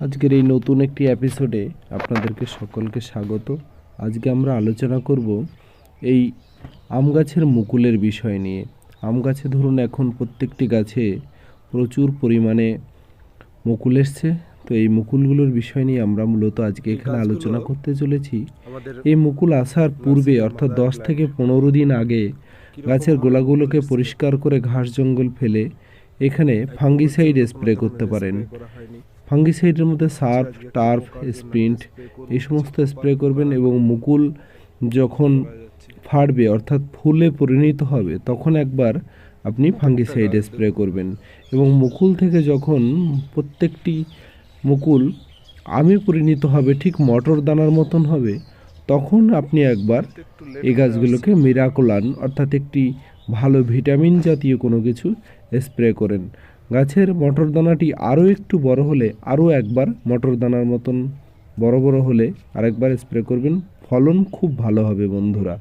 আজকের এই নতুন একটি এপিসোডে আপনাদেরকে সকলকে স্বাগত। আজকে আমরা আলোচনা করব এই আম গাছের মুকুলের বিষয় নিয়ে। আম গাছে ধরুন এখন প্রত্যেকটি গাছে প্রচুর পরিমাণে মুকুল এসছে। তো এই মুকুলগুলোর বিষয় নিয়ে আমরা মূলত আজকে এখানে আলোচনা করতে চলেছি। এই মুকুল আসার পূর্বে অর্থাৎ দশ থেকে পনেরো দিন আগে গাছের গোলাগুলোকে পরিষ্কার করে ঘাস জঙ্গল ফেলে এখানে ফাঙ্গিসাইড স্প্রে করতে পারেন। ফাঙ্গিসাইডের মধ্যে সার্ফ, টার্ফ, স্প্রিন্ট এই সমস্ত স্প্রে করবেন এবং মুকুল যখন ফাটবে, অর্থাৎ ফুলে পরিণত হবে, তখন একবার আপনি ফাঙ্গিসাইড স্প্রে করবেন। এবং মুকুল থেকে যখন প্রত্যেকটি মুকুল আমি পরিণত হবে, ঠিক মটর দানার মতন হবে, তখন আপনি একবার এই গাছগুলোকে মিরাকুলান, অর্থাৎ একটি ভালো ভিটামিন জাতীয় কোনো কিছু স্প্রে করেন। গাছের মটর দানাটি আরও একটু বড় হলে আরও একবার মটর দানার মতন বড় বড় হলে আরেকবার স্প্রে করবেন। ফলন খুব ভালো হবে বন্ধুরা।